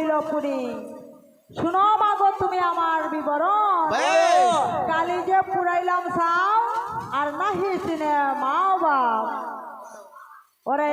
করিল পুরি। শুনো মাগো তুমি আমার বিবরণ। কালি যে পুরাইলাম সাও আর নাহি সিনে মা বাপ। ওরে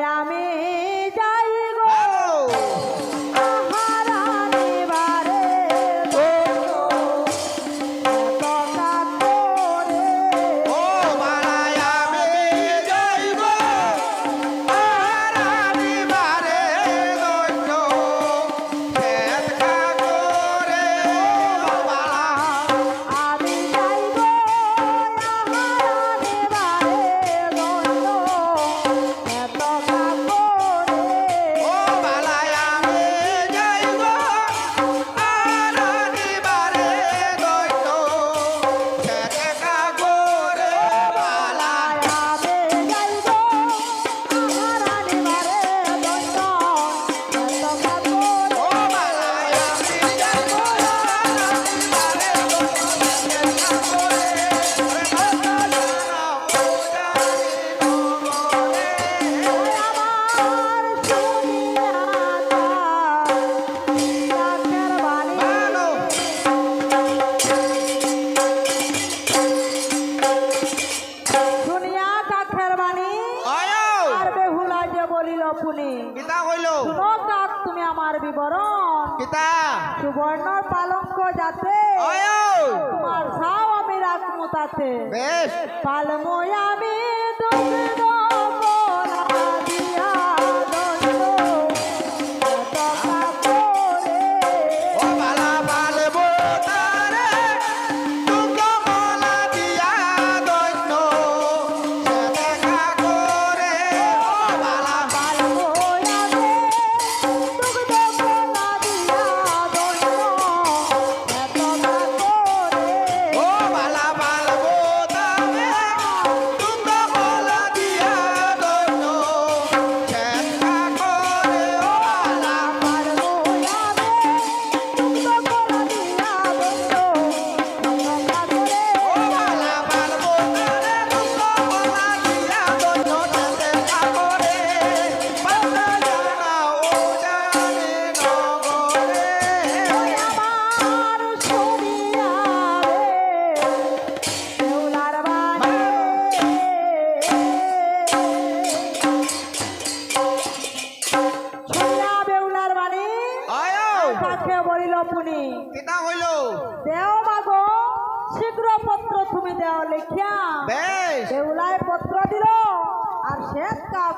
খুলি কিতা হইল? তুমি আমার বিবরণ। কিতা? পালঙ্ক যাতে। তোমার ছাও আমি তাতে। বেশ। পালমো আমি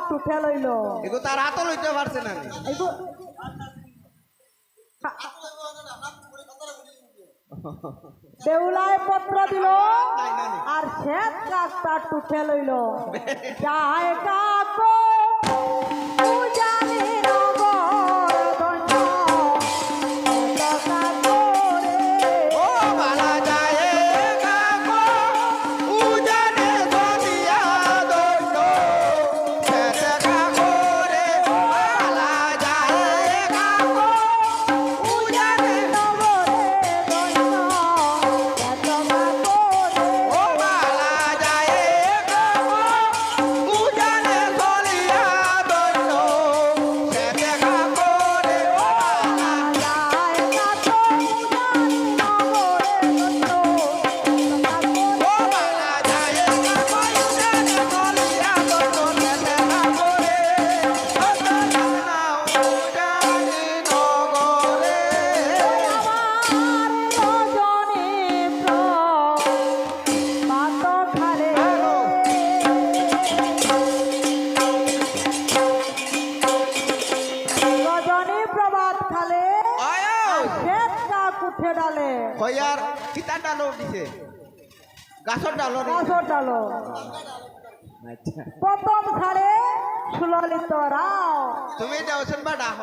টুঠে লইল। এগো তার হাতও লইতে পারছে না এগো। দেউলায় পত্র দিল। আর শ্বেত কাক তার টুঠে লইল যায় এটা পূজারি উঠে ডালে কয়ার কিতার ডালো দিছে? গাছর ডালো গাছর ডালো। আচ্ছা। প্রথম খালে সুললিত রাও তুমি যাওছেন বা ডাহ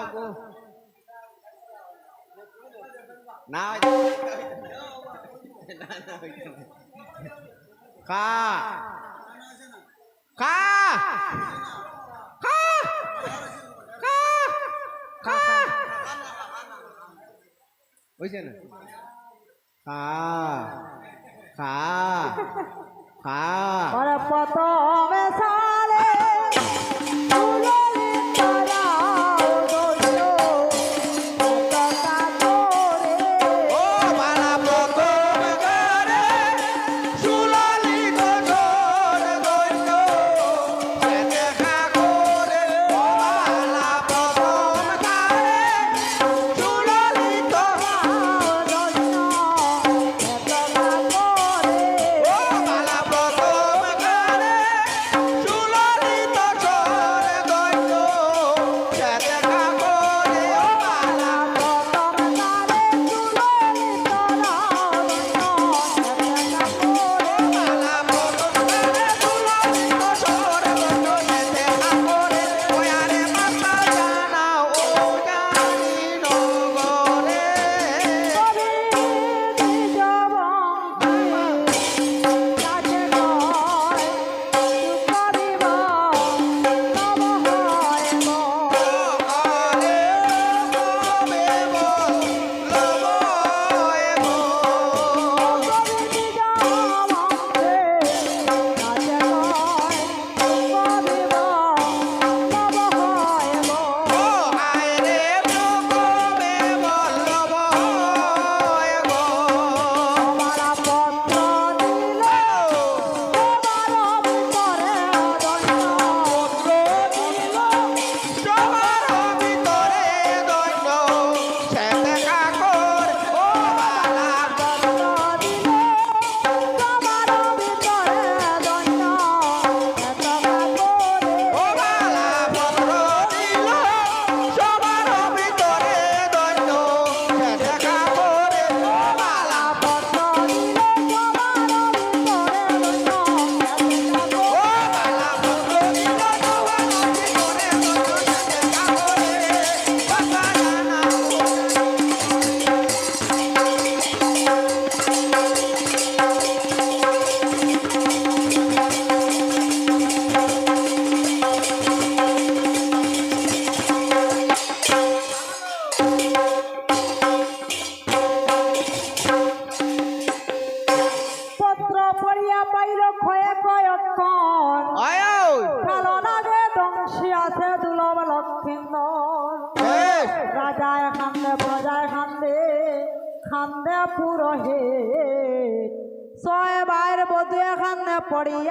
না কা কা কা কা কা হইছে না? কা কা ওরে প্রথমে সালে ক্ষয়ে কয়ক্ষণ কালো নাগে দংশী আছে দুলভ লক্ষিন্দর রাজায় খান্দে প্রজায় খান্দে খান্দে পুরহে ছয় বাইর বধুয়ে খান্দে পড়িয়া